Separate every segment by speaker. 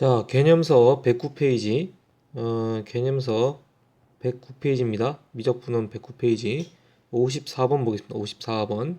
Speaker 1: 자, 개념서 109페이지. 어, 개념서 109페이지입니다. 미적분원 109페이지. 54번 보겠습니다. 54번.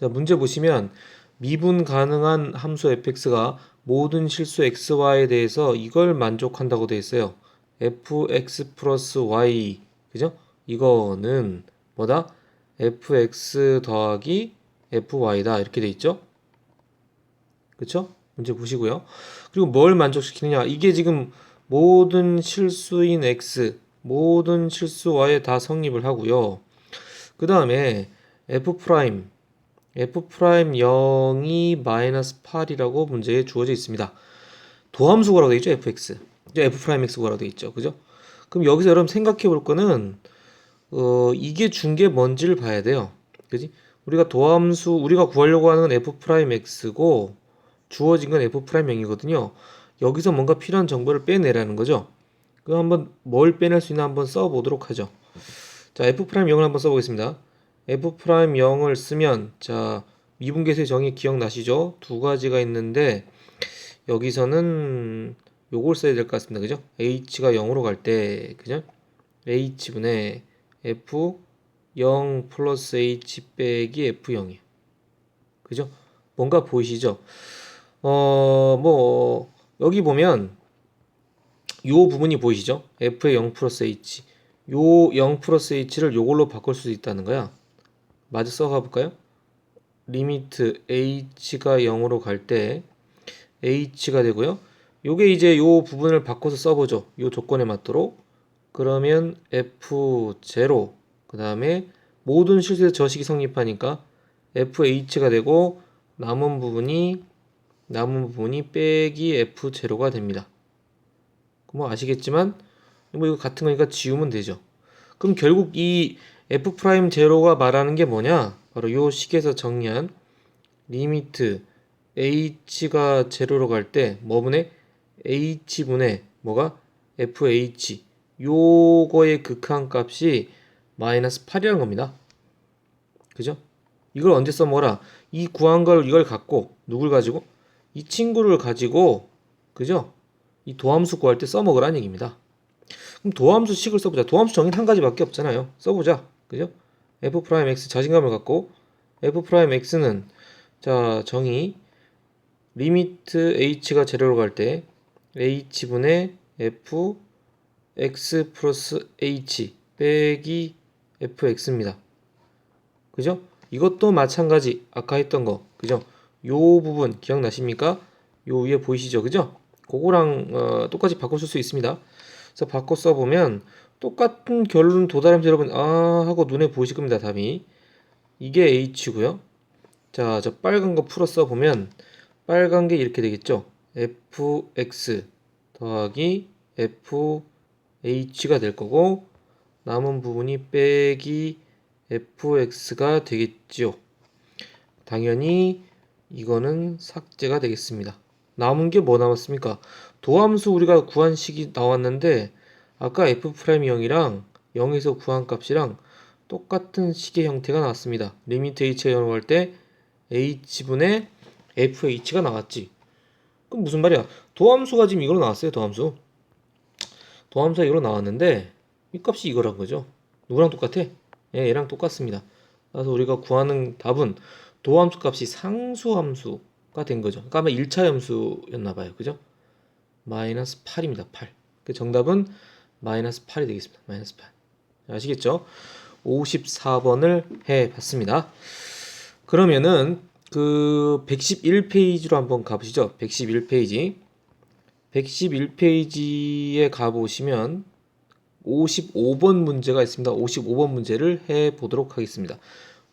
Speaker 1: 자, 문제 보시면 미분 가능한 함수 fx가 모든 실수 xy에 대해서 이걸 만족한다고 되어 있어요. fx 플러스 y. 그죠? 이거는 뭐다? fx 더하기 fy다. 이렇게 돼 있죠? 그쵸? 문제 보시고요. 그리고 뭘 만족시키느냐? 이게 지금 모든 실수인 x, 모든 실수 y에 다 성립을 하고요. 그 다음에 f 프라임, f 프라임 0이 마이너스 8이라고 문제에 주어져 있습니다. 도함수 구라고 되어 있죠, fx. 이제 f 프라임 x 구라고 되어 있죠, 그죠? 그럼 여기서 여러분 생각해 볼 거는 어, 이게 준 게 뭔지를 봐야 돼요. 그지? 우리가 도함수 우리가 구하려고 하는 f 프라임 x고 주어진 건 f 프라임 0이거든요. 여기서 뭔가 필요한 정보를 빼내라는 거죠. 그럼 한번 뭘 빼낼 수 있나 한번 써 보도록 하죠. 자, f 프라임 0을 한번 써 보겠습니다. f 프라임 0을 쓰면 자, 미분계수의 정의 기억나시죠? 두 가지가 있는데 여기서는 요걸 써야 될 것 같습니다. 그죠? h가 0으로 갈 때 그죠? h분의 f 0 플러스 h 빼기 f0이에요. 그죠? 뭔가 보이시죠? 어, 뭐, 여기 보면, 요 부분이 보이시죠? f의 0 플러스 h. 요0 플러스 h를 요걸로 바꿀 수 있다는 거야. 마저 써가 볼까요? 리미트 h가 0으로 갈 때, h가 되고요. 요게 이제 요 부분을 바꿔서 써보죠. 요 조건에 맞도록. 그러면 f0, 그 다음에 모든 실수에서 저식이 성립하니까 fh가 되고, 남은 부분이 남은 부분이 빼기 f0가 됩니다. 뭐 아시겠지만 뭐 이거 같은 거니까 지우면 되죠. 그럼 결국 이 f 프라임 제로가 말하는 게 뭐냐? 바로 요 식에서 정리한 리미트 h가 제로로 갈 때 뭐분의 h분의 뭐가 fh 요거의 극한 값이 마이너스 8이라는 겁니다. 그죠? 이걸 언제 써먹어라? 이 구한 걸 이걸 갖고 누굴 가지고 이 친구를 가지고 그죠? 이 도함수 구할 때 써먹으라는 얘기입니다. 그럼 도함수 식을 써보자. 도함수 정의는 한 가지밖에 없잖아요. 써보자. 그죠? f 프라임 x 자신감을 갖고 f 프라임 x는 자 정의 리미트 h가 제로로 갈 때 h분의 f x 플러스 h 빼기 fx입니다. 그죠? 이것도 마찬가지 아까 했던 거 그죠? 요 부분 기억나십니까? 요 위에 보이시죠? 그죠? 그거랑 어, 똑같이 바꿔 쓸 수 있습니다. 그래서 바꿔 써보면 똑같은 결론 도달하면서 여러분 아 하고 눈에 보이실 겁니다. 답이 이게 H고요. 자, 저 빨간 거 풀어 써보면 빨간 게 이렇게 되겠죠. fx 더하기 fh가 될 거고 남은 부분이 빼기 fx가 되겠죠. 당연히 이거는 삭제가 되겠습니다. 남은 게 뭐 남았습니까? 도함수 우리가 구한 식이 나왔는데 아까 f'0이랑 0에서 구한 값이랑 똑같은 식의 형태가 나왔습니다. 리미트 0으로 갈때 h분의 fh가 나왔지. 그럼 무슨 말이야? 도함수가 지금 이걸로 나왔어요. 도함수. 도함수가 이걸로 나왔는데 이 값이 이거란 거죠. 누구랑 똑같아? 예, 얘랑 똑같습니다. 그래서 우리가 구하는 답은 도함수 값이 상수함수가 된 거죠. 그러니까 아마 1차 함수였나 봐요. 그죠? 마이너스 8입니다. 8. 그 정답은 마이너스 8이 되겠습니다. 마이너스 8. 아시겠죠? 54번을 해 봤습니다. 그러면은 그 111페이지로 한번 가보시죠. 111페이지. 111페이지에 가보시면 55번 문제가 있습니다. 55번 문제를 해 보도록 하겠습니다.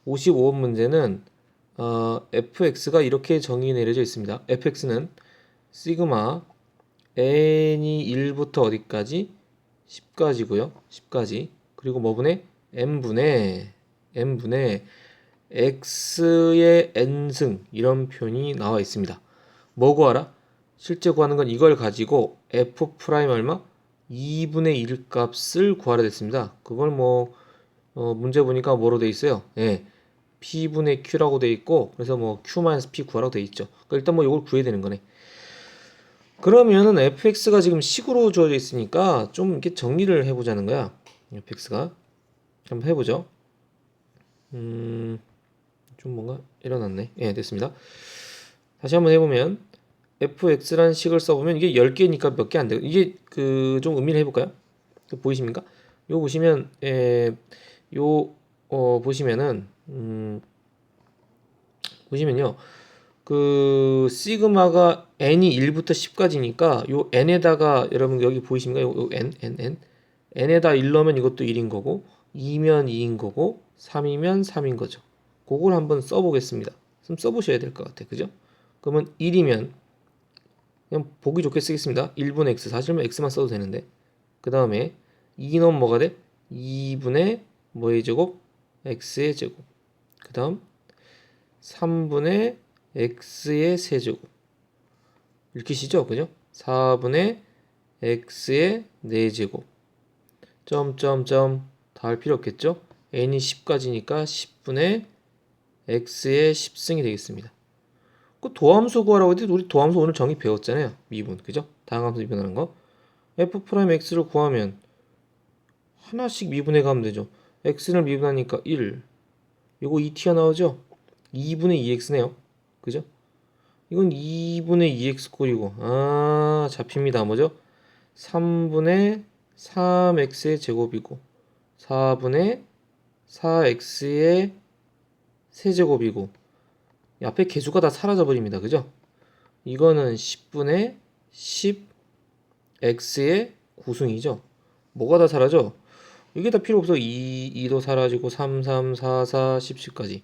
Speaker 1: 55번 문제는 어, fx가 이렇게 정의 내려져 있습니다. fx는 시그마 n이 1부터 어디까지? 10까지고요. 10까지. 그리고 뭐분의 n분의 n분의 x의 n승 이런 표현이 나와 있습니다. 뭐 구하라? 실제 구하는 건 이걸 가지고 f 프라임 얼마? 2분의 1 값을 구하라 됐습니다. 그걸 뭐 어, 문제 보니까 뭐로 돼 있어요? 예. P분의 Q라고 돼 있고 그래서 뭐 Q-P 구하라고 돼 있죠. 그러니까 일단 뭐 이걸 구해야 되는 거네. 그러면은 fx가 지금 식으로 주어져 있으니까 좀 이렇게 정리를 해보자는 거야. fx가 한번 해보죠. 음, 좀 뭔가 일어났네. 예, 됐습니다. 다시 한번 해보면 fx라는 식을 써보면 이게 10개니까 몇 개 안 되고 이게 그 좀 의미를 해볼까요? 그 보이십니까? 요 보시면 에, 요 어, 보시면은 음, 보시면요. 그 시그마가 n이 1부터 10까지니까 요 n에다가 여러분 여기 보이십니까? 요, 요 n n n n에다 1 넣으면 이것도 1인 거고 2면 2인 거고 3이면 3인 거죠. 그걸 한번 써 보겠습니다. 좀 써 보셔야 될 것 같아. 그죠? 그러면 1이면 그냥 보기 좋게 쓰겠습니다. 1분의 x 사실은 x만 써도 되는데 그 다음에 2 넣으면 뭐가 돼? 2분의 뭐의 제곱? x의 제곱 그 다음 3분의 x의 세제곱 읽히시죠? 그죠? 4분의 x의 4제곱 점점점 다 할 필요 없겠죠? n이 10까지니까 10분의 x의 10승이 되겠습니다. 그 도함수 구하라고 했는데 우리 도함수 오늘 정의 배웠잖아요. 미분. 그죠? 다항함수 미분하는 거. f 프라임 x를 구하면 하나씩 미분해 가면 되죠. x를 미분하니까 1. 이거 2 튀어나오죠? 2분의 2x네요. 그죠? 이건 2분의 2x 꼴이고 아 잡힙니다. 뭐죠? 3분의 3x의 제곱이고 4분의 4x의 세제곱이고 이 앞에 개수가 다 사라져 버립니다. 그죠? 이거는 10분의 10x의 구승이죠. 뭐가 다 사라져? 이게 다 필요 없어. 2, 2도 사라지고 3, 3, 4, 4, 10, 10까지.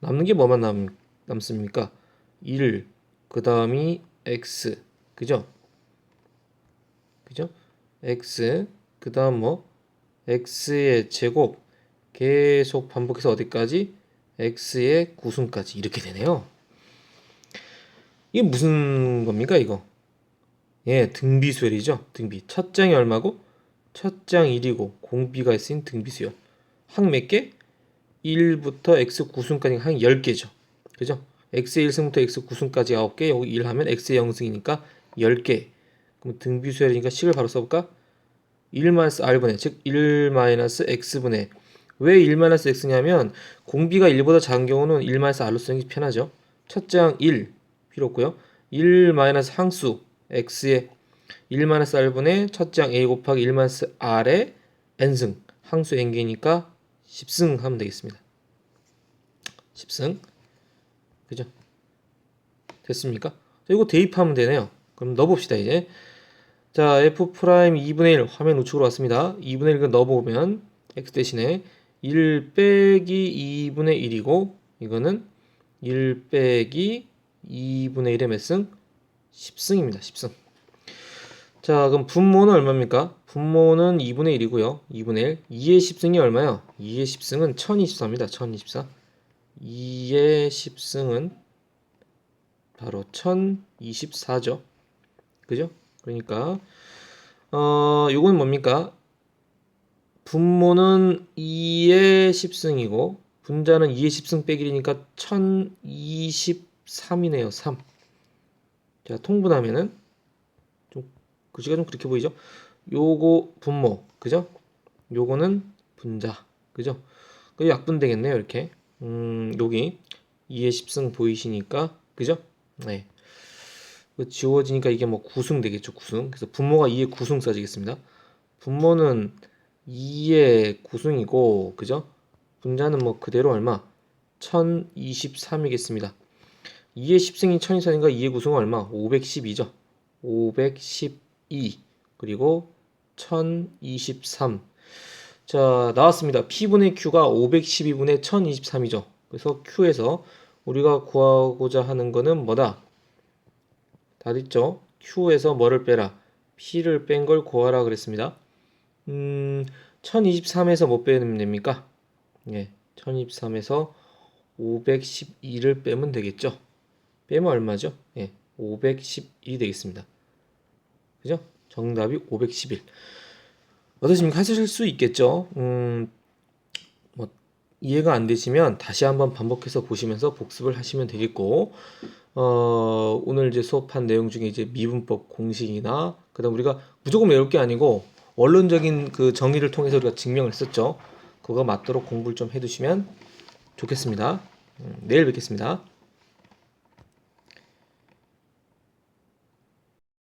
Speaker 1: 남는 게 뭐만 남, 남습니까? 1, 그 다음이 x. 그죠? 그죠? x, 그 다음 뭐? x의 제곱. 계속 반복해서 어디까지? x의 구승까지. 이렇게 되네요. 이게 무슨 겁니까, 이거? 예, 등비수열이죠. 등비. 첫 장이 얼마고? 첫 장 1이고 공비가 쓰인 등비수열. 항몇 개? 1부터 x 9승까지 항 10개죠. 그죠? x의 1승부터 x 9승까지 9개, 여기 1 하면 x의 0승이니까 10개. 그럼 등비수열이니까 식을 바로 써볼까? 1 마이너스 r분의, 즉1 마이너스 x분의 왜1 마이너스 x냐면 공비가 1보다 작은 경우는 1 마이너스 r로 쓰는 게 편하죠. 첫 장 1 필요 없고요. 1 마이너스 항수 x의 1 마이너스 r분의 첫장 a 곱하기 1 마이너스 r의 n승 항수 n개니까 10승 하면 되겠습니다. 10승 그죠? 됐습니까? 자, 이거 대입하면 되네요. 그럼 넣어봅시다 이제. 자 f 프라임 2분의 1 화면 우측으로 왔습니다. 2분의 1을 넣어보면 x 대신에 1 빼기 2분의 1이고 이거는 1 빼기 2분의 1의 몇 승? 10승입니다. 10승. 자, 그럼 분모는 얼마입니까? 분모는 2분의 1이고요. 2분의 1. 2의 10승이 얼마요? 2의 10승은 1024입니다. 1024. 2의 10승은 바로 1024죠. 그죠? 그러니까 어, 요건 뭡니까? 분모는 2의 10승이고 분자는 2의 10승 빼기 1이니까 1023이네요. 3. 자, 통분하면은 좀 글씨가 좀 그렇게 보이죠? 요거 분모, 그죠? 요거는 분자, 그죠? 그 약분 되겠네요, 이렇게. 음, 여기 2의 10승 보이시니까, 그죠? 네. 그 지워지니까 이게 뭐 9승 되겠죠, 9승. 그래서 분모가 2의 9승 써지겠습니다. 분모는 2의 9승이고, 그죠? 분자는 뭐 그대로 얼마? 1023이겠습니다. 2의 10승이 1024니까 2의 9승은 얼마? 512죠. 512 그리고 1023 자, 나왔습니다. P분의 Q가 512분의 1023이죠. 그래서 Q에서 우리가 구하고자 하는 거는 뭐다? 다 됐죠? Q에서 뭐를 빼라? P를 뺀 걸 구하라 그랬습니다. 음, 1023에서 뭐 빼면 됩니까? 예, 1023에서 512를 빼면 되겠죠? 빼면 얼마죠? 예, 512 되겠습니다. 그죠? 정답이 511. 어떠십니까? 하실 수 있겠죠? 음, 뭐, 이해가 안 되시면 다시 한번 반복해서 보시면서 복습을 하시면 되겠고 어, 오늘 이제 수업한 내용 중에 이제 미분법 공식이나 그 다음 우리가 무조건 외울 게 아니고 원론적인 그 정의를 통해서 우리가 증명을 했었죠. 그거 맞도록 공부를 좀 해두시면 좋겠습니다. 음, 내일 뵙겠습니다.